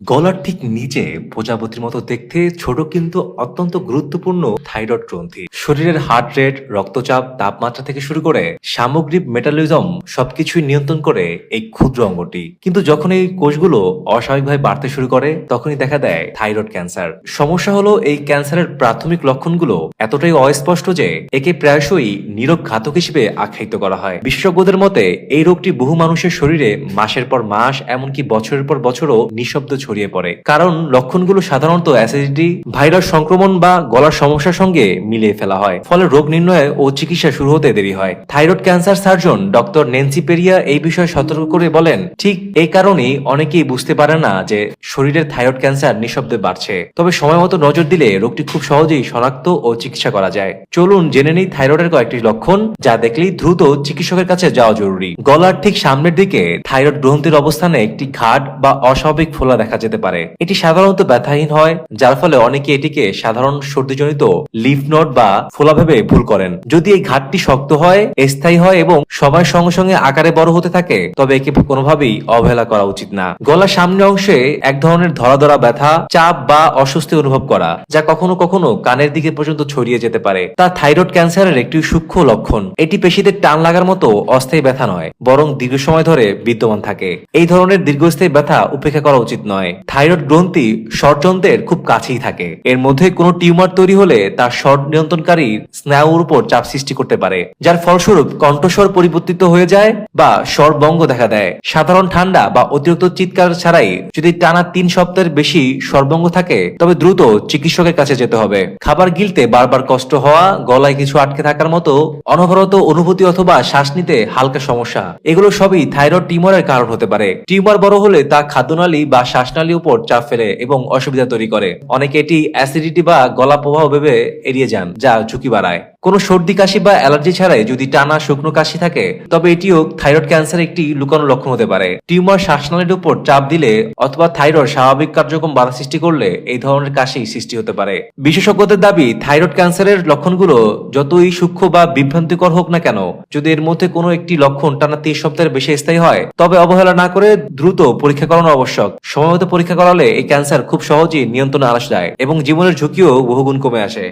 গলার ঠিক নিচে প্রজাপতির মতো দেখতে ছোট কিন্তু অত্যন্ত গুরুত্বপূর্ণ থাইরয়েড গ্রন্থি। শরীরের হার্ট রেট রক্তচাপ, তাপমাত্রা থেকে শুরু করে সামগ্রিক মেটাবলিজম সবকিছুই নিয়ন্ত্রণ করে এই ক্ষুদ্র অঙ্গটি। কিন্তু যখন এই কোষগুলো অস্বাভাবিকভাবে বাড়তে শুরু করে, তখনই দেখা দেয় থাইরয়েড ক্যান্সার। সমস্যা হলো এই ক্যান্সারের প্রাথমিক লক্ষণগুলো এতটাই অস্পষ্ট যে একে প্রায়শই নীরব ঘাতক হিসেবে আখ্যায়িত করা হয়। বিশেষজ্ঞদের মতে, এই রোগটি বহু মানুষের শরীরে মাসের পর মাস, এমনকি বছরের পর বছরও নিঃশব্দ ছড়িয়ে পড়ে। কারণ লক্ষণগুলো সাধারণত অ্যাসিডিটি ভাইরাস সংক্রমণ বা গলার সমস্যার সঙ্গে মিলিয়ে ফেলা হয়। ফলে রোগ নির্ণয় ও চিকিৎসা শুরু হতে দেরি হয়। Thyroid cancer surgeon doctor Nancy Periya এই বিষয়ে সতর্ক করে বলেন, ঠিক এই কারণেই অনেকেই বুঝতে পারে না যে শরীরের থাইরয়েড ক্যান্সার নিঃশব্দে বাড়ছে। তবে সময় মতো নজর দিলে রোগটি খুব সহজেই শনাক্ত ও চিকিৎসা করা যায়। চলুন জেনে নেই থাইরয়েডের কয়েকটি লক্ষণ, যা দেখলেই দ্রুত চিকিৎসকের কাছে যাওয়া জরুরি। গলার ঠিক সামনের দিকে থাইরয়েড গ্রন্থির অবস্থানে একটি ঘাট বা অস্বাভাবিক ফোলা দেখা যেতে পারে। এটি সাধারণত ব্যথাহীন হয়, যার ফলে অনেকে এটিকে সাধারণ সর্দিজনিত লিফ নোট বা ফোলা ভেবে ভুল করেন। যদি এই ঘাটটি শক্ত হয়, স্থায়ী হয় এবং সময়ের সঙ্গে সঙ্গে আকারে বড় হতে থাকে, তবে একে কোনোভাবেই অবহেলা করা উচিত না। গলার সামনে অংশে এক ধরনের ধরা ধরা ব্যথা, চাপ বা অস্বস্তি অনুভব করা, যা কখনো কখনো কানের দিকে পর্যন্ত ছড়িয়ে যেতে পারে। তা থাইরয়েড ক্যান্সারের একটি সূক্ষ্ম লক্ষণ। এটি পেশিতে টান লাগার মতো অস্থায়ী ব্যথা নয়, বরং দীর্ঘ সময় ধরে বিদ্যমান থাকে। এই ধরনের দীর্ঘস্থায়ী ব্যথা উপেক্ষা করা উচিত নয়। থাইরয়েড গ্রন্থি ষড়যন্ত্রের খুব কাছেই থাকে। এর মধ্যে কোনো টিউমার তৈরি হলে তার শর্ট নিয়ন্ত্রণকারী স্নায়ুর উপর চাপ সৃষ্টি করতে পারে, যার ফলস্বরূপ কণ্ঠস্বর পরিবর্তিত হয়ে যায় বা স্বরবঙ্গ দেখা দেয়। সাধারণ ঠান্ডা বা অতিরিক্ত চিৎকার ছাড়াই যদি টানা তিন সপ্তাহের বেশি স্বরবঙ্গ থাকে, তবে দ্রুত চিকিৎসকের কাছে যেতে হবে। খাবার গিলতে বারবার কষ্ট হওয়া, গলায় কিছু আটকে থাকার মতো অনবরত অনুভূতি অথবা শ্বাস নিতে হালকা সমস্যা। এগুলো সবই থাইরয়েড টিউমারের কারণ হতে পারে। টিউমার বড় হলে তা খাদ্যনালী বা শ্বাসনালীর উপর চাপ ফেলে এবং অসুবিধা তৈরি করে। অনেকে এটি অ্যাসিডিটি বা গলা প্রবাহ ভেবে এড়িয়ে যান, যা ঝুঁকি বাড়ায়। কোনো সর্দি কাশি বা অ্যালার্জি ছাড়াই যদি টানা শুকনো কাশি থাকে, তবে এটিও থাইরয়েড ক্যান্সার একটি লুকানো লক্ষণ হতে পারে। টিউমার শ্বাসনালীর উপর চাপ দিলে অথবা থাইরয়েড স্বাভাবিক কার্যক্রম বাধা সৃষ্টি করলে এই ধরনের কাশি সৃষ্টি হতে পারে। বিশেষজ্ঞদের দাবি, থাইরয়েড ক্যান্সারের লক্ষণগুলো যতই সূক্ষ্ম বা বিভ্রান্তিকর হোক না কেন, যদি এর মধ্যে কোনো একটি লক্ষণ টানা তিন সপ্তাহের বেশি স্থায়ী হয়, তবে অবহেলা না করে দ্রুত পরীক্ষা করানো আবশ্যক। সময়মতো পরীক্ষা করালে এই ক্যান্সার খুব সহজেই নিয়ন্ত্রণে আসা যায় এবং জীবনের ঝুঁকিও বহুগুণ কমে আসে।